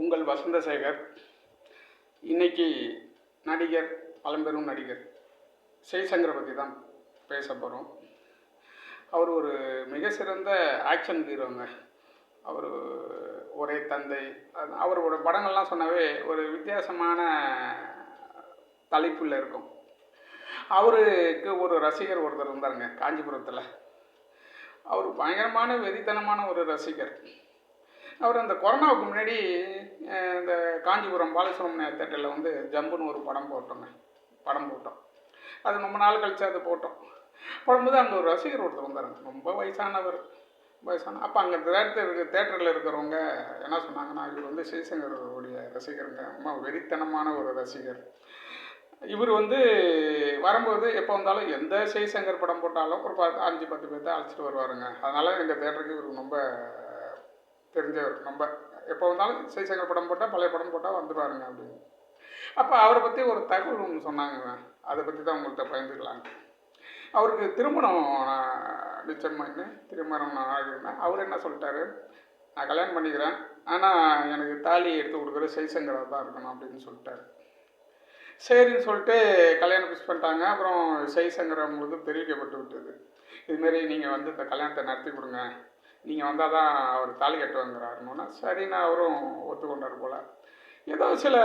உங்கள் வசந்தசேகர். இன்னைக்கு நடிகர் பழம்பெரும் நடிகர் ஜெய்சங்கரை பற்றி தான் பேச போகிறோம் அவர் ஒரு மிக சிறந்த ஆக்ஷன் ஹீரோங்க அவர் ஒரே தந்தை. அது அவரோட படங்கள்லாம் சொன்னாவே ஒரு வித்தியாசமான தலைப்பில் இருக்கும். அவருக்கு ஒரு ரசிகர் ஒருத்தர் இருந்தாருங்க காஞ்சிபுரத்தில். அவர் பயங்கரமான வெறித்தனமான ஒரு ரசிகர். அவர் அந்த கொரோனாவுக்கு முன்னாடி இந்த காஞ்சிபுரம் பாலசுப்ரமணிய தேட்டரில் வந்து ஜம்புன்னு ஒரு படம் போட்டோங்க. படம் போட்டோம். அது ரொம்ப நாள் கழிச்சு அது போட்டோம். போடும்போது அங்கே ஒரு ரசிகர் ஒருத்தர் வந்தாருங்க ரொம்ப வயசானவர். வயசான அப்போ அங்கே தேட்டர் தேட்டரில் இருக்கிறவங்க என்ன சொன்னாங்கன்னா இவர் வந்து சிவசங்கருடைய ரசிகருங்க. ரொம்ப வெறித்தனமான ஒரு ரசிகர். இவர் வந்து வரும்போது எப்போ வந்தாலும் எந்த ஜெய்சங்கர் படம் போட்டாலும் ஒரு பத்து அஞ்சு பத்து பேர்த்த அழைச்சிட்டு வருவாருங்க. அதனால் எங்கள் தேட்டருக்கு இவருக்கு ரொம்ப தெரிஞ்சவர் ரொம்ப எப்போ வந்தாலும் சைசங்கர் படம் போட்டால் பழைய படம் போட்டால் வந்துடுவாருங்க அப்படின்னு. அப்போ அவரை பற்றி ஒரு தகவல் ஒன்று சொன்னாங்க. அதை பற்றி தான் உங்கள்கிட்ட பயந்துக்கலாங்க அவருக்கு திருமணம் நான் நிச்சயமாயின்னு திருமணம் நான் ஆகிருந்தேன் அவர் என்ன சொல்லிட்டாரு? நான் கல்யாணம் பண்ணிக்கிறேன். ஆனால் எனக்கு தாலி எடுத்து கொடுக்குற ஜெய்சங்கராக தான் இருக்கணும் அப்படின்னு சொல்லிட்டாரு. சரின்னு சொல்லிட்டு கல்யாணம் ஃபிக்ஸ் பண்ணிட்டாங்க. அப்புறம் ஜெய்சங்கர் அவங்களுக்கு தெரிவிக்கப்பட்டு விட்டது. இதுமாரி நீங்கள் வந்து இந்த கல்யாணத்தை நடத்தி கொடுங்க. நீங்கள் வந்தால் தான் அவர் தாலி கட்டுவாங்கிறாருன்னா சரின்னு அவரும் ஒத்துக்கொண்டார் போல். ஏதோ சில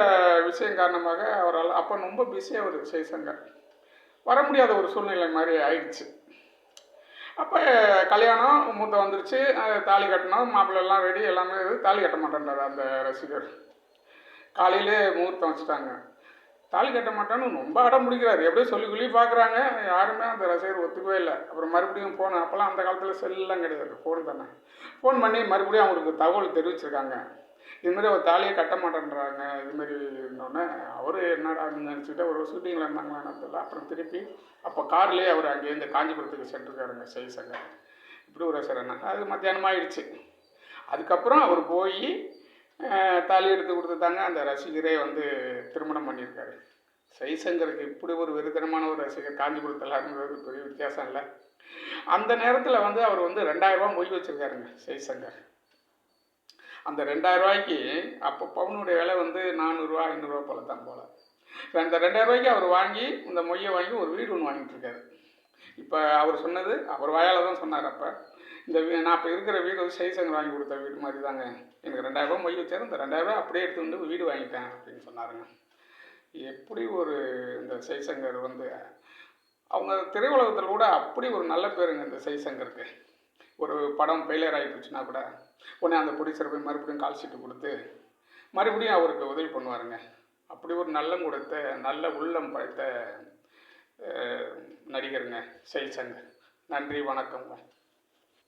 விஷயம் காரணமாக அவரால் அப்போ ரொம்ப பிஸியாக ஒரு ஜெய்சங்கர் வர முடியாத ஒரு சூழ்நிலை மாதிரி ஆயிடுச்சு. அப்போ கல்யாணம் மூத்த வந்துருச்சு. தாலி கட்டணும் மாப்பிள்ளை ரெடி எல்லாமே இது. தாலி கட்ட மாட்டேன்றார் அந்த ரசிகர். காலையிலே முகூர்த்தம் வச்சுட்டாங்க. தாலி கட்ட மாட்டேன்னு ரொம்ப அடம் பிடிக்கிறாரு. எப்படியோ சொல்லி சொல்லி பார்க்குறாங்க. யாருமே அந்த ரசிகர் ஒத்துக்கவே இல்லை. அப்புறம் மறுபடியும் ஃபோன் அப்போல்லாம் அந்த காலத்தில் செல்லாம் கிடையாது. ஃபோன் தானே. ஃபோன் பண்ணி மறுபடியும் அவங்களுக்கு தகவல் தெரிவிச்சிருக்காங்க. இதுமாரி ஒரு தாலியை கட்ட மாட்டேன்றாங்க. இதுமாரி இருந்தோடனே அவர் என்னடா நினச்சிட்டு ஒரு ஷூட்டிங்கில் இருந்தாங்களான்னு தெரியல. அப்புறம் திருப்பி அப்போ கார்லேயே அவர் அங்கேருந்து காஞ்சிபுரத்துக்கு சென்றிருக்காருங்க ஜெய்சங்கர் இப்படி ஒரு ரசரண்ணா அது மத்தியானம் ஆயிடுச்சு அதுக்கப்புறம் அவர் போய் தாலி எடுத்து கொடுத்துட்டாங்க அந்த ரசிகரே வந்து திருமணம் பண்ணியிருக்காரு. ஜெய்சங்கருக்கு இப்படி ஒரு வெறித்தனமான ஒரு ரசிகர் காஞ்சிபுரத்தில் இருந்தது பெரிய வித்தியாசம் இல்லை. அந்த நேரத்தில் வந்து அவர் வந்து ரெண்டாயிரம் ரூபாய் மொய் வச்சுருக்காருங்க ஜெய்சங்கர் அந்த ரெண்டாயிரம் ரூபாய்க்கு அப்போ பவுனுடைய விலை வந்து நானூறுரூவா ஐநூறுரூவா போல தான் போல. அந்த ரெண்டாயிரம் ரூபாய்க்கு அவர் வாங்கி இந்த மொய்யை வாங்கி ஒரு வீடு ஒன்று வாங்கிட்டு இருக்காரு. இப்போ அவர் சொன்னது அவர் வாயால் தான் சொன்னார் அப்போ. இந்த வீ நான் இப்போ இருக்கிற வீடு வந்து ஜெய்சங்கர் வாங்கி கொடுத்த வீடு மாதிரி தாங்க எனக்கு ரெண்டாயிரரூபா மொய் வச்சாரு. இந்த ரெண்டாயிரரூபா அப்படியே எடுத்து வந்து வீடு வாங்கிட்டேன் அப்படின்னு சொன்னாருங்க. எப்படி ஒரு இந்த சைசங்கர் வந்து அவங்க திரையுலகத்தில் கூட அப்படி ஒரு நல்ல பேருங்க இந்த சைசங்கருக்கு ஒரு படம் ஃபெயிலியர் ஆகி போச்சுன்னா கூட உடனே அந்த ப்ரொடியூசர் போய் மறுபடியும் கால் ஷீட்டு கொடுத்து மறுபடியும் அவருக்கு உதவி பண்ணுவாருங்க. அப்படி ஒரு நல்லம் கொடுத்த நல்ல உள்ளம் படைத்த நடிகருங்க சைசங்கர் நன்றி வணக்கங்க